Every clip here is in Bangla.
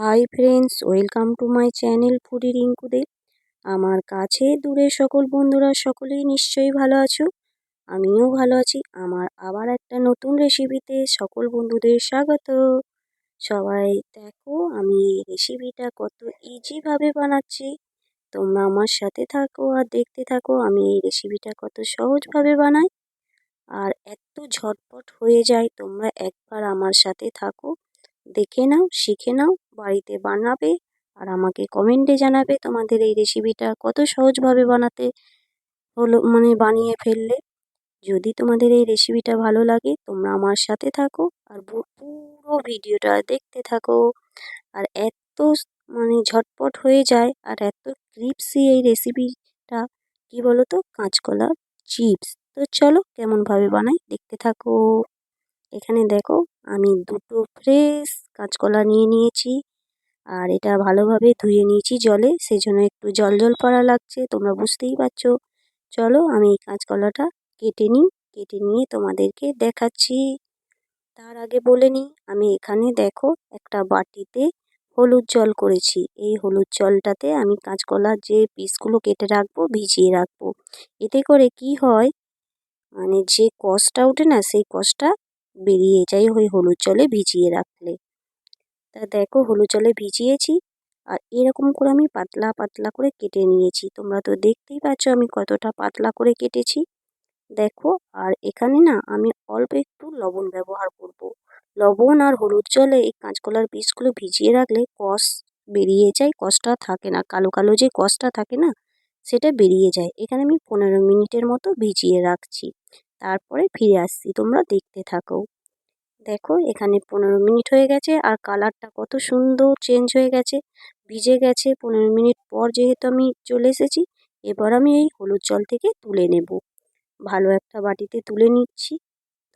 Hi friends welcome to my channel foodie রিঙ্কুদে আমার কাছে দূরে সকল বন্ধুরা সকলেই নিশ্চয়ই ভালো আছো। আমিও ভালো আছি। আমার আবার একটা নতুন রেসিপিতে সকল বন্ধুদের স্বাগত। সবাই দেখো, আমি এই রেসিপিটা কত ইজিভাবে বানাচ্ছি। তোমরা আমার সাথে থাকো আর দেখতে থাকো, আমি এই রেসিপিটা কত সহজভাবে বানাই। আর এত ঝটপট হয়ে যায়, তোমরা একবার আমার সাথে থাকো। দেখে নাও, শিখে নাও, বাড়িতে বানাবে আর আমাকে কমেন্টে জানাবে তোমাদের এই রেসিপিটা কত সহজভাবে বানাতে হলো মানে বানিয়ে ফেললে। যদি তোমাদের এই রেসিপিটা ভালো লাগে, তোমরা আমার সাথে থাকো আর পুরো ভিডিওটা দেখতে থাকো। আর এত মানে ঝটপট হয়ে যায় আর এত ক্রিপসি এই রেসিপিটা কি বলো তো কাঁচকলার চিপস তো চলো, কেমনভাবে বানাই, দেখতে থাকো। এখানে দেখো আমি দুটো ফ্রেশ কাঁচকলা নিয়ে নিয়েছি। আর এটা ভালোভাবে ধুয়ে নিয়েছি জলে, সেজন্য একটু জল জল পড়া লাগছে, তোমরা বুঝতেই পারছ। চলো আমি এই কাঁচকলাটা কেটে নিই, কেটে নিয়ে তোমাদেরকে দেখাচ্ছি। তার আগে বলে নিই, আমি এখানে দেখো একটা বাটিতে হলুদ জল করেছি। এই হলুদ জলটাতে আমি কাঁচকলার যে পিসগুলো কেটে রাখব, ভিজিয়ে রাখব। এতে করে কি হয় মানে যে কষটা ওঠে না, সেই কষটা বেরিয়ে যায় ওই হলুদ জলে ভিজিয়ে রাখলে। তা দেখো হলুদ জলে ভিজিয়েছি আর এরকম করে আমি পাতলা পাতলা করে কেটে নিয়েছি। তোমরা তো দেখতেই পাচ্ছ আমি কতটা পাতলা করে কেটেছি। দেখো আর এখানে না আমি অল্প একটু লবণ ব্যবহার করব। লবণ আর হলুদ জলে এই কাঁচকলার পিসগুলো ভিজিয়ে রাখলে কষ বেরিয়ে যায়, কষটা থাকে না, কালো কালো যে কষটা থাকে না, সেটা বেরিয়ে যায়। এখানে আমি পনেরো মিনিটের মতো ভিজিয়ে রাখছি। তারপরে ফিরে আসছি, তোমরা দেখতে থাকো। দেখো, এখানে পনেরো মিনিট হয়ে গেছে আর কালারটা কত সুন্দর চেঞ্জ হয়ে গেছে। ভিজে গেছে, পনেরো মিনিট পর যেহেতু আমি চলে এসেছি, এবার আমি এই হলুদ জল থেকে তুলে নেব। ভালো একটা বাটিতে তুলে নিচ্ছি,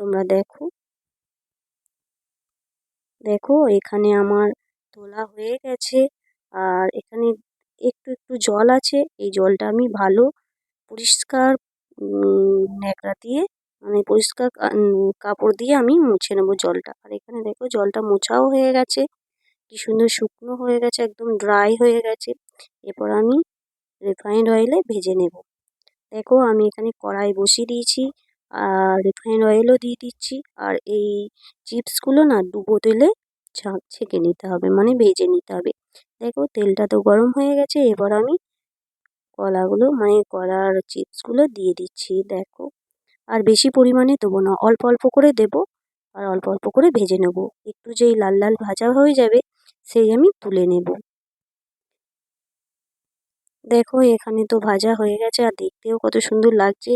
তোমরা দেখো। দেখো, এখানে আমার তোলা হয়ে গেছে আর এখানে একটু একটু জল আছে, এই জলটা আমি ভালো পরিষ্কার ন্যাকড়া দিয়ে মানে পরিষ্কার কাপড় দিয়ে আমি মুছে নেব জলটা। আর এখানে দেখো জলটা মোছাও হয়ে গেছে, কি সুন্দর শুকনো হয়ে গেছে, একদম ড্রাই হয়ে গেছে। এরপর আমি রিফাইন্ড অয়েলে ভেজে নেব। দেখো আমি এখানে কড়াই বসিয়ে দিয়েছি, আর রিফাইন্ড অয়েলও দিয়ে দিচ্ছি। আর এই চিপসগুলো না ডুবো তেলে ছেঁকে নিতে হবে মানে ভেজে নিতে হবে। দেখো তেলটা তো গরম হয়ে গেছে, এবার আমি কলাগুলো মানে কলার চিপসগুলো দিয়ে দিচ্ছি, দেখো। আর বেশি পরিমাণে দেবো না, অল্প অল্প করে দেবো আর অল্প অল্প করে ভেজে নেব। একটু যেই লাল লাল ভাজা হয়ে যাবে, সেই আমি তুলে নেব। দেখো, এখানে তো ভাজা হয়ে গেছে, আর দেখতেও কত সুন্দর লাগছে।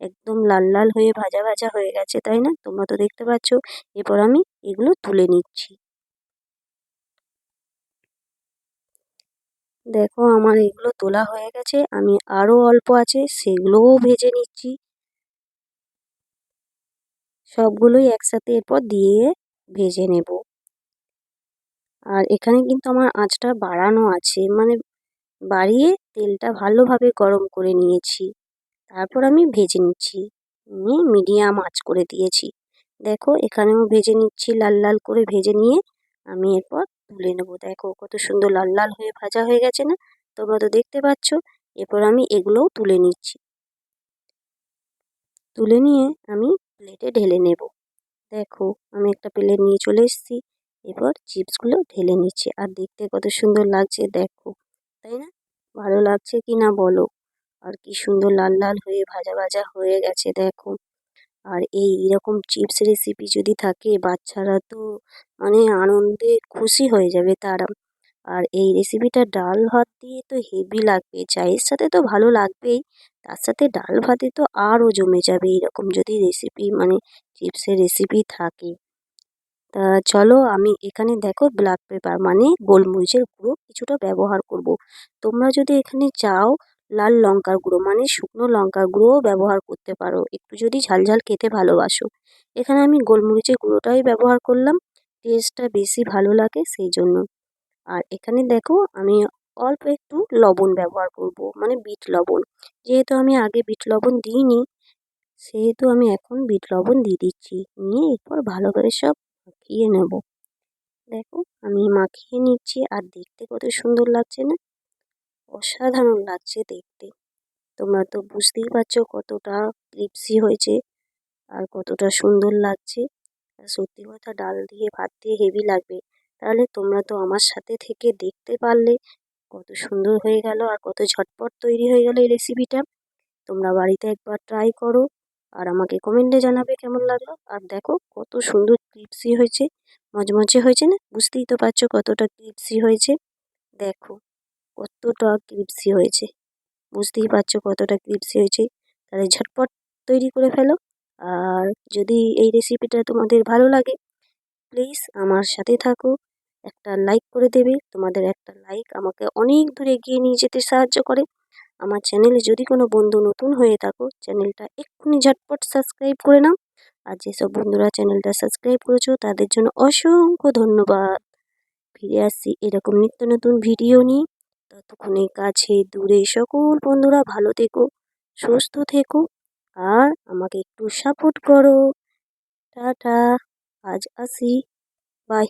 একদম লাল লাল হয়ে ভাজা ভাজা হয়ে গেছে, তাই না? তোমরা তো দেখতে পাচ্ছ। এরপর আমি এগুলো তুলে নিচ্ছি। দেখো আমার এগুলো তোলা হয়ে গেছে, আমি আরও অল্প আছে, সেগুলোও ভেজে নিচ্ছি। সবগুলোই একসাথে এরপর দিয়ে ভেজে নেব। আর এখানে কিন্তু আমার আঁচটা বাড়ানো আছে মানে বাড়িয়ে তেলটা ভালোভাবে গরম করে নিয়েছি। তারপর আমি ভেজে নিচ্ছি, নিয়ে মিডিয়াম আঁচ করে দিয়েছি। দেখো এখানেও ভেজে নিচ্ছি, লাল লাল করে ভেজে নিয়ে আমি এরপর তুলে নেব। দেখো কত সুন্দর লাল লাল হয়ে ভাজা হয়ে গেছে না? তোমরা তো দেখতে পাচ্ছ। এরপর আমি এগুলোও তুলে নিচ্ছি। তুলে নিয়ে আমি প্লেটে ঢেলে নেব। দেখো আমি একটা প্লেট নিয়ে চলে এসেছি। এরপর চিপসগুলো ঢেলে নিচ্ছি। আর দেখতে কত সুন্দর লাগছে, দেখো। তাই না? ভালো লাগছে কি না বলো? আর কি সুন্দর লাল লাল হয়ে ভাজা ভাজা হয়ে গেছে, দেখো। আর এই এরকম চিপস রেসিপি যদি থাকে, বাচ্চারা তো মানে আনন্দে খুশি হয়ে যাবে তারা। আর এই রেসিপিটা ডাল ভাত দিয়ে তো হেভি লাগবে, চায়ের সাথে তো ভালো লাগবেই। তার সাথে ডাল ভাতে তো আরও জমে যাবে এরকম যদি রেসিপি মানে চিপসের রেসিপি থাকে। তা চলো আমি এখানে দেখো ব্ল্যাক পেপার মানে গোলমরিচের গুঁড়ো কিছুটা ব্যবহার করব। তোমরা যদি এখানে চাও লাল লঙ্কার গুঁড়ো মানে শুকনো লঙ্কার গুঁড়োও ব্যবহার করতে পারো। একটু যদি ঝাল ঝাল খেতে ভালোবাসো। এখানে আমি গোলমরিচের গুঁড়োটাই ব্যবহার করলাম। টেস্টটা বেশি ভালো লাগে সেই জন্য। আর এখানে দেখো, আমি অল্প একটু লবণ ব্যবহার করব মানে বিট লবণ। যেহেতু আমি আগে বিট লবণ দিইনি, সেহেতু আমি এখন বিট লবণ দিয়ে দিচ্ছি। নিয়ে এরপর ভালো করে সব মাখিয়ে নেব। দেখো, আমি মাখিয়ে নিচ্ছি, আর দেখতে কত সুন্দর লাগছে না? অসাধারণ লাগছে দেখতে। তোমরা তো বুঝতেই পারছ কতটা ক্রিপসি হয়েছে আর কতটা সুন্দর লাগছে। আর সত্যি কথা ডাল দিয়ে ভাত দিয়ে হেভি লাগবে। তাহলে তোমরা তো আমার সাথে থেকে দেখতে পারলে কত সুন্দর হয়ে গেল আর কত ঝটপট তৈরি হয়ে গেল এই রেসিপিটা তোমরা বাড়িতে একবার ট্রাই করো আর আমাকে কমেন্টে জানাবে কেমন লাগল। আর দেখো কত সুন্দর ক্রিপসি হয়েছে। মচমচে হয়েছে না? বুঝতেই তো পারছ কতটা ক্রিপসি হয়েছে। দেখো। কতটা ক্রিপসি হয়েছে। বুঝতেই পারছ কতটা ক্রিপসি হয়েছে। তাহলে ঝটপট তৈরি করে ফেলো। আর যদি এই রেসিপিটা তোমাদের ভালো লাগে প্লিজ আমার সাথে থাকো। একটা লাইক করে দেবে। তোমাদের একটা লাইক আমাকে অনেক দূর এগিয়ে নিয়ে যেতে সাহায্য করে। আমার চ্যানেলে যদি কোনো বন্ধু নতুন হয়ে থাকো চ্যানেলটা এক্ষুনি ঝটপট সাবস্ক্রাইব করে নাও। আর যেসব বন্ধুরা চ্যানেলটা সাবস্ক্রাইব করেছ, তাদের জন্য অসংখ্য ধন্যবাদ। ফিরে আসছি এরকম নিত্য নতুন ভিডিও নিয়ে। ততক্ষণে কাছে দূরে সকল বন্ধুরা ভালো থেকো, সুস্থ থেকো আর আমাকে একটু সাপোর্ট করো। টাটা, আজ আসি। বাই